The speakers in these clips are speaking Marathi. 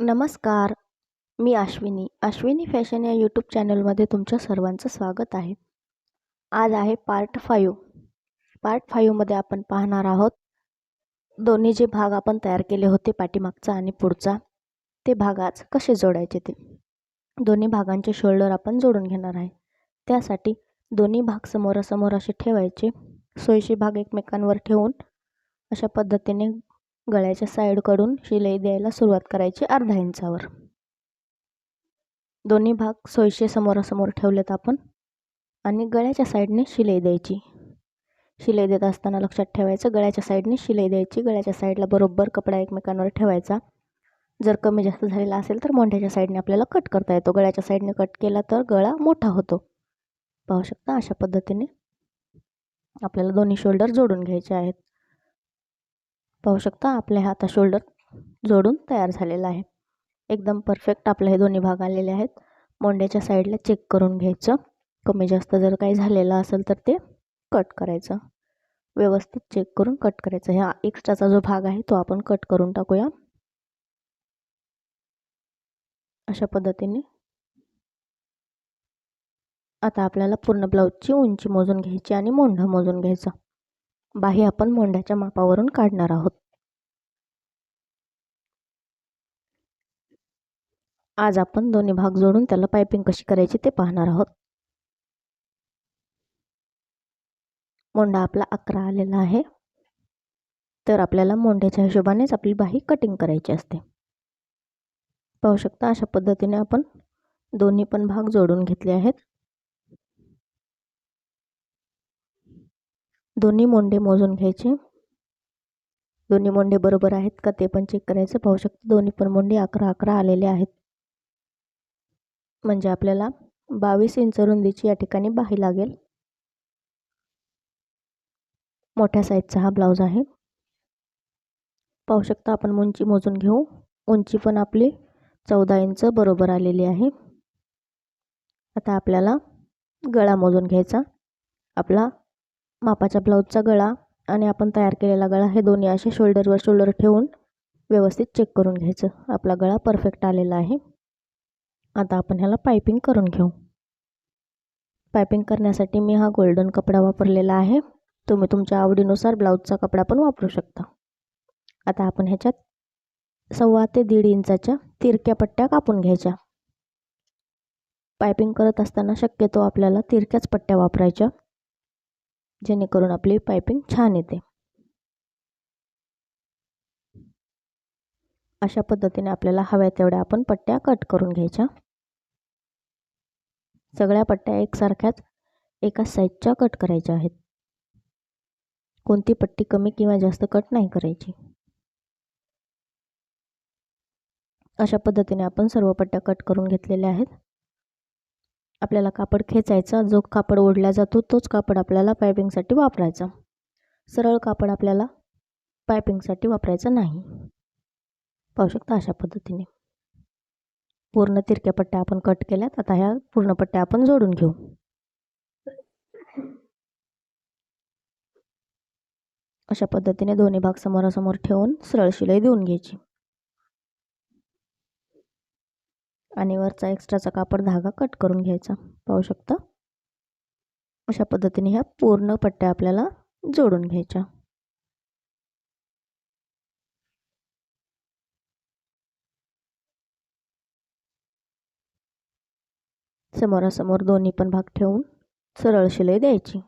नमस्कार मी अश्विनी. अश्विनी फॅशन या यूट्यूब चॅनलमध्ये तुमच्या सर्वांचं स्वागत आहे. आज आहे पार्ट फाईव्ह पार्ट फाईव्हमध्ये आपण पाहणार आहोत दोन्ही जे भाग आपण तयार केले होते पाठीमागचा आणि पुढचा ते भाग आज कसे जोडायचे ते. दोन्ही भागांचे शोल्डर आपण जोडून घेणार आहे. त्यासाठी दोन्ही भाग समोरासमोर असे ठेवायचे. सोयीचे भाग एकमेकांवर ठेवून अशा पद्धतीने गळ्याच्या साईडकडून शिलाई द्यायला सुरुवात करायची अर्धा इंचावर. दोन्ही भाग सोयीशे समोरासमोर ठेवलेत आपण आणि गळ्याच्या साईडने शिलाई द्यायची. शिलाई देत असताना लक्षात ठेवायचं गळ्याच्या साईडने शिलाई द्यायची. गळ्याच्या साईडला बरोबर कपडा एकमेकांवर ठेवायचा. जर कमी जास्त झालेला असेल तर मोंढ्याच्या साईडने आपल्याला कट करता येतो. गळ्याच्या साईडने कट केला तर गळा मोठा होतो. पाहू शकता अशा पद्धतीने आपल्याला दोन्ही शोल्डर जोडून घ्यायचे आहेत. पाहू शकता आपले हाता शोल्डर जोडून तयार झालेला आहे. एकदम परफेक्ट आपले हे दोन्ही भाग आलेले आहेत. मोंड्याच्या साईडला चेक करून घ्यायचं. कमी जास्त जर काही झालेलं असेल तर ते कट करायचं. व्यवस्थित चेक करून कट करायचं. ह्या एक्स्ट्राचा जो भाग आहे तो आपण कट करून टाकूया. अशा पद्धतीने. आता आपल्याला पूर्ण ब्लाऊजची उंची मोजून घ्यायची आणि मोंढा मोजून घ्यायचा. बाही आपण मोंढ्याच्या मापावरून काढणार आहोत. आज आपण दोन्ही भाग जोडून त्याला पायपिंग कशी करायची ते पाहणार आहोत. मोंडा आपला अकरा आलेला आहे. तर आपल्याला मोंढ्याच्या हिशोबानेच आपली बाही कटिंग करायची असते. पाहू शकता अशा पद्धतीने आपण दोन्ही पण भाग जोडून घेतले आहेत. दोन्ही मोंडे मोजून घ्यायचे. दोन्ही मोंडे बरोबर आहेत का ते पण चेक करायचं. पाहू शकतो दोन्ही पण मोंडे अकरा अकरा आलेले आहेत. म्हणजे आपल्याला बावीस इंच रुंदीची या ठिकाणी बाही लागेल. मोठ्या साईजचा हा ब्लाऊज आहे. पाहू शकता आपण उंची मोजून घेऊ. उंची पण आपली चौदा इंच बरोबर आलेली आहे. आता आपल्याला गळा मोजून घ्यायचा. आपला मापाच्या ब्लाऊजचा गळा आणि आपण तयार केलेला गळा हे दोन्ही असे शोल्डरवर शोल्डर ठेवून व्यवस्थित चेक करून घ्यायचं. आपला गळा परफेक्ट आलेला आहे. आता आपण ह्याला पायपिंग करून घेऊ. पायपिंग करण्यासाठी मी हा गोल्डन कपडा वापरलेला आहे. तुम्ही तुमच्या आवडीनुसार ब्लाऊजचा कपडा पण वापरू शकता. आता आपण ह्याच्यात सव्वा ते दीड इंचाच्या तिरक्या पट्ट्या कापून घ्यायच्या. पायपिंग करत असताना शक्यतो आपल्याला तिरक्याच पट्ट्या वापरायच्या. जेणेकरून आपली पायपिंग छान येते. अशा पद्धतीने आपल्याला हव्या तेवढ्या आपण पट्ट्या कट करून घ्यायच्या. सगळ्या पट्ट्या एकसारख्याच एका साईजच्या कट करायच्या आहेत. कोणती पट्टी कमी किंवा जास्त कट नाही करायची. अशा पद्धतीने आपण सर्व पट्ट्या कट करून घेतलेल्या आहेत. आपल्याला कापड खेचायचा जो कापड ओढला जातो तोच कापड आपल्याला पायपिंगसाठी वापरायचा. सरळ कापड आपल्याला पायपिंगसाठी वापरायचं नाही. पाहू शकता अशा पद्धतीने. पूर्ण तिरक्या पट्ट्या आपण कट केल्यात. आता ह्या पूर्ण पट्ट्या आपण जोडून घेऊ. अशा पद्धतीने दोन्ही भाग समोरासमोर ठेवून सरळ शिलाई देऊन घ्यायची. आणि वरचा एक्स्ट्राचा कापड धागा कट करून घ्यायचा. पाहू शकता? अशा पद्धतीने ह्या पूर्ण पट्ट्या आपल्याला जोडून घ्यायच्या. समोरासमोर दोन्ही पण भाग ठेवून सरळ शिलाई द्यायची.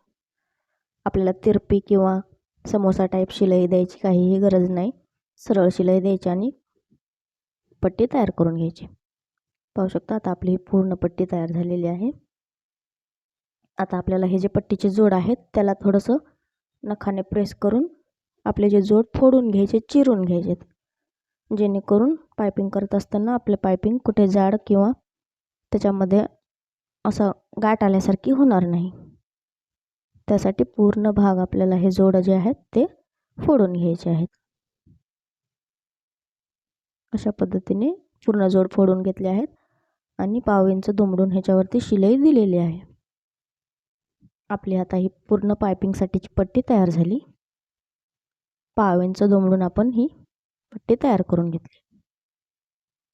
आपल्याला तिरपी किंवा समोसा टाईप शिलाई द्यायची काहीही गरज नाही. सरळ शिलाई द्यायची आणि पट्टी तयार करून घ्यायची. पाहू शकता आता आपली ही पूर्ण पट्टी तयार झालेली आहे. आता आपल्याला हे जे पट्टीचे जोड आहेत त्याला थोडंसं नखाने प्रेस करून आपले जे जोड फोडून घ्यायचे चिरून घ्यायचेत जेणेकरून पायपिंग करत असताना आपले पायपिंग कुठे जाड किंवा त्याच्यामध्ये असं गाठ आल्यासारखी होणार नाही. त्यासाठी पूर्ण भाग आपल्याला हे जोड जे आहेत ते फोडून घ्यायचे आहेत. अशा पद्धतीने पूर्ण जोड फोडून घेतले आहेत. आणि पाव इंच दुमडून ह्याच्यावरती शिलाई दिलेली आहे. आपली आता ही पूर्ण पायपिंगसाठीची पट्टी तयार झाली. पाव इंच दुमडून आपण ही पट्टी तयार करून घेतली.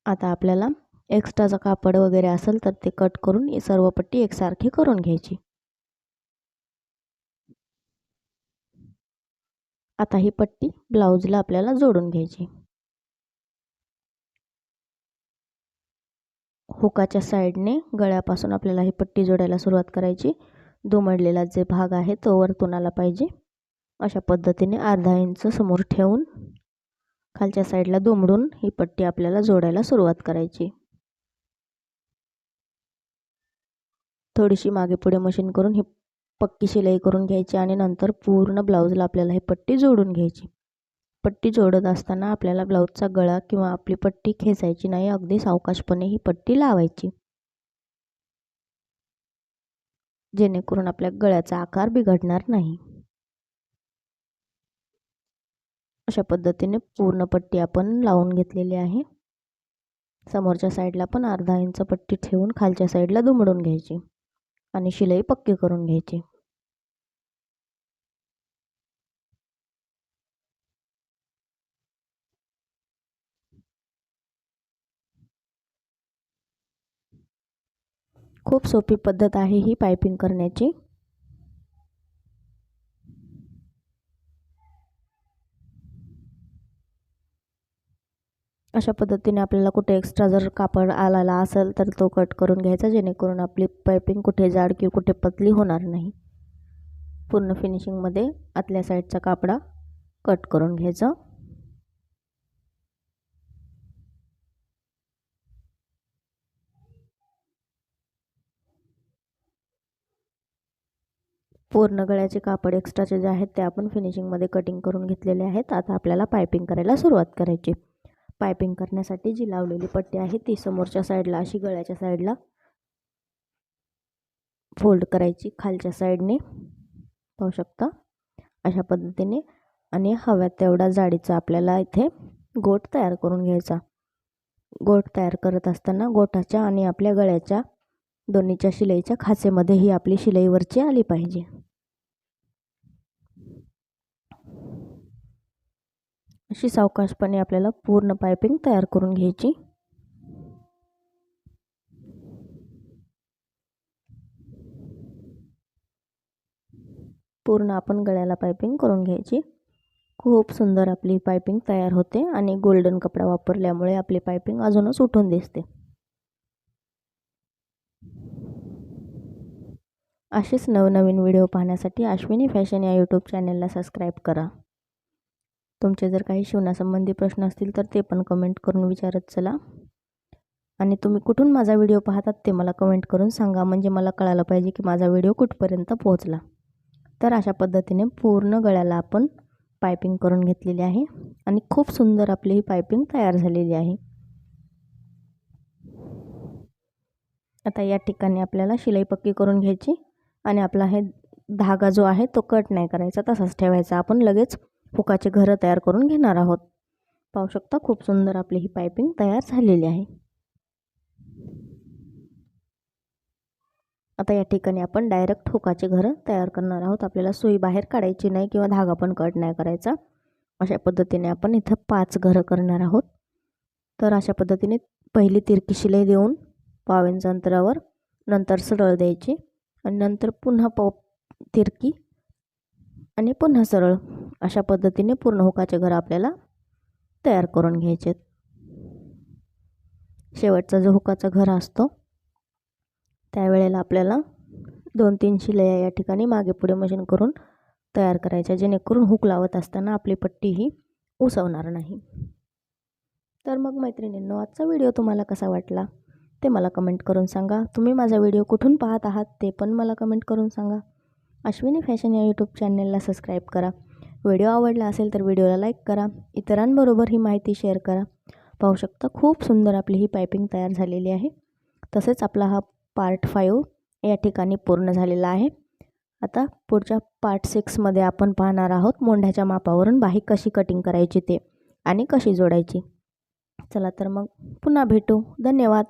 आता आपल्याला एक्स्ट्राचं कापड वगैरे असेल तर ते कट करून सर्व पट्टी एकसारखी करून घ्यायची. आता ही पट्टी ब्लाऊजला आपल्याला जोडून घ्यायची. हुकाच्या साईडने गळ्यापासून आपल्याला ही पट्टी जोडायला सुरुवात करायची. दुमडलेला जे भाग आहे तो वरतून आला पाहिजे. अशा पद्धतीने अर्धा इंच समोर ठेवून खालच्या साईडला दुमडून ही पट्टी आपल्याला जोडायला सुरुवात करायची. थोडीशी मागे पुढे मशीन करून ही पक्की शिलाई करून घ्यायची आणि नंतर पूर्ण ब्लाऊजला आपल्याला ही पट्टी जोडून घ्यायची. पट्टी जोडत असताना आपल्याला ब्लाऊजचा गळा किंवा आपली पट्टी खेचायची नाही अगदी सावकाशपणे ही पट्टी लावायची. जेणेकरून आपल्या गळ्याचा आकार बिघडणार नाही. अशा पद्धतीने पूर्ण पट्टी आपण लावून घेतलेली आहे. समोरच्या साईडला पण अर्धा इंच पट्टी ठेवून खालच्या साईडला दुमडून घ्यायची आणि शिलाई पक्की करून घ्यायची. खूप सोपी पद्धत आहे ही पायपिंग करण्याची. अशा पद्धतीने आपल्याला कुठे एक्स्ट्रा जर कापड आलेला असेल तर तो कट करून घ्यायचा जेणेकरून आपली पायपिंग कुठे जाड किंवा कुठे पतली होणार नाही. पूर्ण फिनिशिंगमध्ये आतल्या साईडचा कापडा कट करून घ्यायचा. पूर्ण गळ्याचे कापड एक्स्ट्राचे जे आहेत ते आपण फिनिशिंगमध्ये कटिंग करून घेतलेले आहेत. आता आपल्याला पायपिंग करायला सुरुवात करायची पायपिंग करण्यासाठी जी लावलेली पट्टी आहे ती समोरच्या साईडला अशी गळ्याच्या साईडला फोल्ड करायची खालच्या साईडने पाहू शकता? अशा पद्धतीने आणि हव्यात तेवढा जाडीचा आपल्याला इथे गोट तयार करून घ्यायचा. गोट तयार करत असताना गोठाच्या आणि आपल्या गळ्याच्या दोन्हीच्या शिलाईच्या खाचेमध्ये ही आपली शिलाईवरची आली पाहिजे. अशी सावकाशपणे आपल्याला पूर्ण पायपिंग तयार करून घ्यायची. पूर्ण आपण गळ्याला पायपिंग करून घ्यायची. खूप सुंदर आपली पायपिंग तयार होते आणि गोल्डन कपडा वापरल्यामुळे आपली पायपिंग अजूनच उठून दिसते. असेच नवनवीन व्हिडिओ पाहण्यासाठी अश्विनी फॅशन या यूट्यूब चॅनलला सबस्क्राईब करा. तुमचे जर काही शिवण्यासंबंधी प्रश्न असतील तर ते पण कमेंट करून विचारत चला. आणि तुम्ही कुठून माझा व्हिडिओ पाहतात ते मला कमेंट करून सांगा. म्हणजे मला कळायला पाहिजे की माझा व्हिडिओ कुठपर्यंत पोहोचला. तर अशा पद्धतीने पूर्ण गळ्याला आपण पायपिंग करून घेतलेली आहे. आणि खूप सुंदर आपली ही पायपिंग तयार झालेली आहे. आता या ठिकाणी आपल्याला शिलाई पक्की करून घ्यायची. आणि आपला हे धागा जो आहे तो कट नाही करायचा. तसाच ठेवायचा. आपण लगेच फुकाचे घरं तयार करून घेणार आहोत. पाहू शकता खूप सुंदर आपली ही पायपिंग तयार झालेली आहे. आता या ठिकाणी आपण डायरेक्ट हुकाचे घरं तयार करणार आहोत. आपल्याला सुई बाहेर काढायची नाही किंवा धागा पण कट नाही करायचा. अशा पद्धतीने आपण इथं पाच घरं करणार आहोत. तर अशा पद्धतीने पहिली तिरकी शिलाई देऊन पाव अंतरावर नंतर सरळ द्यायची आणि नंतर पुन्हा पाव तिरकी आणि पुन्हा सरळ अशा पद्धतीने पूर्ण हुकाचे घर आपल्याला तयार करून घ्यायचे शेवटचा जो हुकाचा घर असतो त्यावेळेला आपल्याला दोन तीन शिलया या ठिकाणी मागे पुढे मशीन करून तयार करायच्या जेणेकरून हुक लावत असताना आपली पट्टी ही उसवणार नाही. तर मग मैत्रिणींनो आजचा व्हिडिओ तुम्हाला कसा वाटला ते मला कमेंट करून सांगा. तुम्ही माझा व्हिडिओ कुठून पाहत आहात ते पण मला कमेंट करून सांगा. अश्विनी फॅशन या यूट्यूब चॅनलला सबस्क्राईब करा. व्हिडिओ आवडला असेल तर व्हिडिओला लाईक करा. इतरांबरोबर ही माहिती शेअर करा. पाहू शकता खूप सुंदर आपली ही पायपिंग तयार झालेली आहे. तसेच आपला हा पार्ट फाईव्ह या ठिकाणी पूर्ण झालेला आहे. आता पुढच्या पार्ट सिक्समध्ये आपण पाहणार आहोत मोंढ्याच्या मापावरून बाही कशी कटिंग करायची ते आणि कशी जोडायची. चला तर मग पुन्हा भेटू. धन्यवाद.